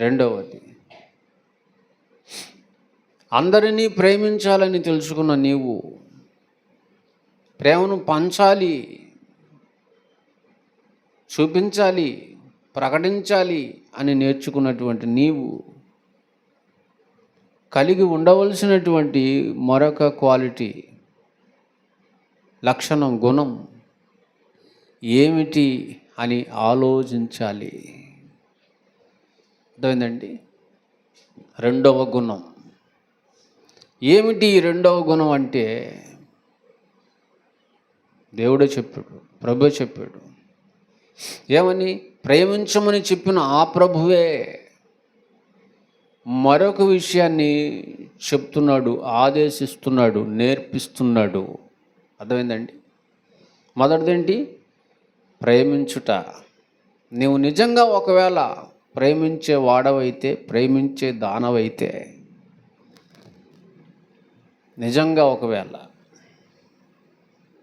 రెండవది. అందరినీ ప్రేమించాలని తెలుసుకున్న నీవు ప్రేమను పంచాలి చూపించాలి ప్రకటించాలి అని నేర్చుకున్నటువంటి నీవు కలిగి ఉండవలసినటువంటి మరొక క్వాలిటీ లక్షణం గుణం ఏమిటి అని ఆలోచించాలి. అర్థమైందండి? రెండవ గుణం. ఏమిటి రెండవ గుణం అంటే? దేవుడే చెప్పాడు ప్రభు చెప్పాడు. ఏమని? ప్రేమించమని చెప్పిన ఆ ప్రభువే మరొక విషయాన్ని చెప్తున్నాడు ఆదేశిస్తున్నాడు నేర్పిస్తున్నాడు. అర్థమైందండి? మొదటిదేంటి ప్రేమించుట. నీవు నిజంగా ఒకవేళ ప్రేమించే వాడవైతే ప్రేమించే దానవైతే నిజంగా ఒకవేళ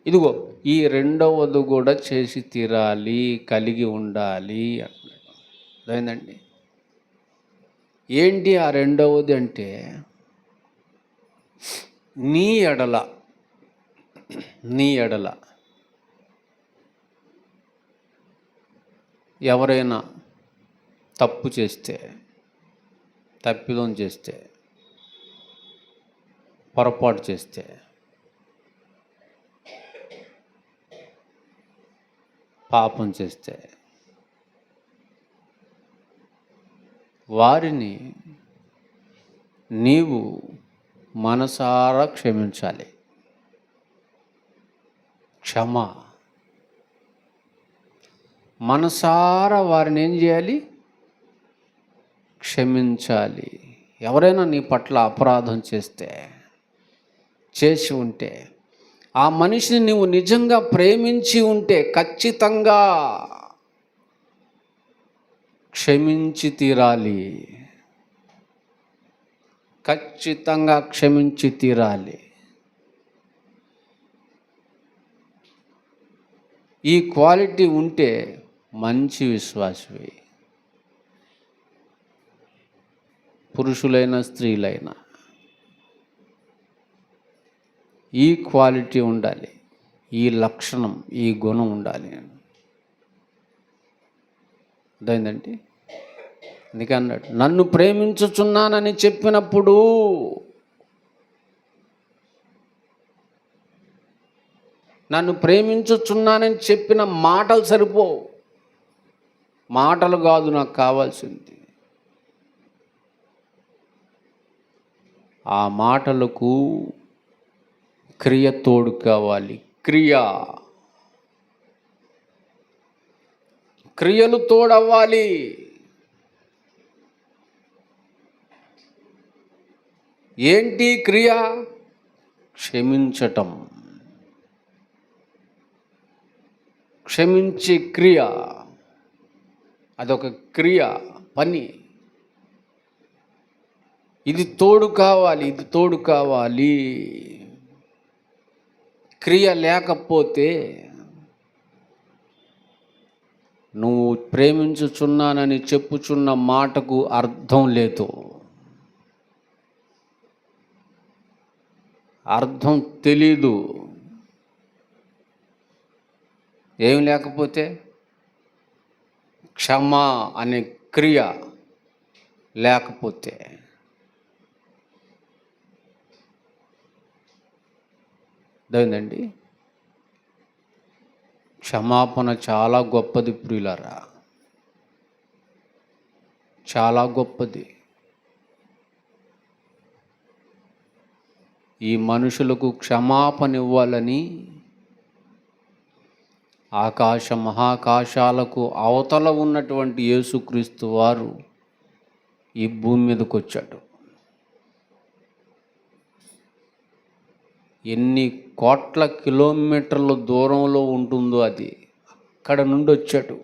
ఇదిగో ఈ రెండవది కూడా చేసి తీరాలి కలిగి ఉండాలి అంటున్నాడు. అర్థమైందండి ఏంటి ఆ రెండవది అంటే నీ ఎడల నీ ఎడల ఎవరైనా తప్పు చేస్తే తప్పిదం చేస్తే పొరపాటు చేస్తే పాపం చేస్తే వారిని నీవు మనసారా క్షమించాలి. క్షమ. మనసారా వారిని ఏం చేయాలి? క్షమించాలి. ఎవరైనా నీ పట్ల అపరాధం చేస్తే చేసి ఉంటే ఆ మనిషిని నువ్వు నిజంగా ప్రేమించి ఉంటే ఖచ్చితంగా క్షమించి తీరాలి. ఖచ్చితంగా క్షమించి తీరాలి. ఈ క్వాలిటీ ఉంటే మంచి విశ్వాసివి. పురుషులైన స్త్రీలైన ఈ క్వాలిటీ ఉండాలి ఈ లక్షణం ఈ గుణం ఉండాలి అర్థమైందండి? అందుకే అన్నాడు నన్ను ప్రేమించుచున్నానని చెప్పినప్పుడు నన్ను ప్రేమించుచున్నానని చెప్పిన మాటలు సరిపోవు. మాటలు కాదు నాకు కావాల్సింది. ఆ మాటలకు క్రియ తోడు కావాలి. క్రియ. క్రియలు తోడవ్వాలి. ఏంటి క్రియ? క్షమించటం. క్షమించే క్రియ. అదొక క్రియ పని. ఇది తోడు కావాలి ఇది తోడు కావాలి. క్రియ లేకపోతే నువ్వు ప్రేమించుచున్నానని చెప్పుచున్న మాటకు అర్థం లేదు. అర్థం తెలీదు. ఏం లేకపోతే? క్షమ అనే క్రియ లేకపోతే అర్థమైందండి క్షమాపణ చాలా గొప్పది ప్రియులరా. చాలా గొప్పది. ఈ మనుషులకు క్షమాపణ ఇవ్వాలని ఆకాశ మహాకాశాలకు అవతల ఉన్నటువంటి యేసుక్రీస్తు వారు ఈ భూమి మీదకి వచ్చాడు ఎన్ని కోట్ల కిలోమీటర్ల దూరంలో ఉంటుందో అది. అక్కడ నుండి వచ్చాడు.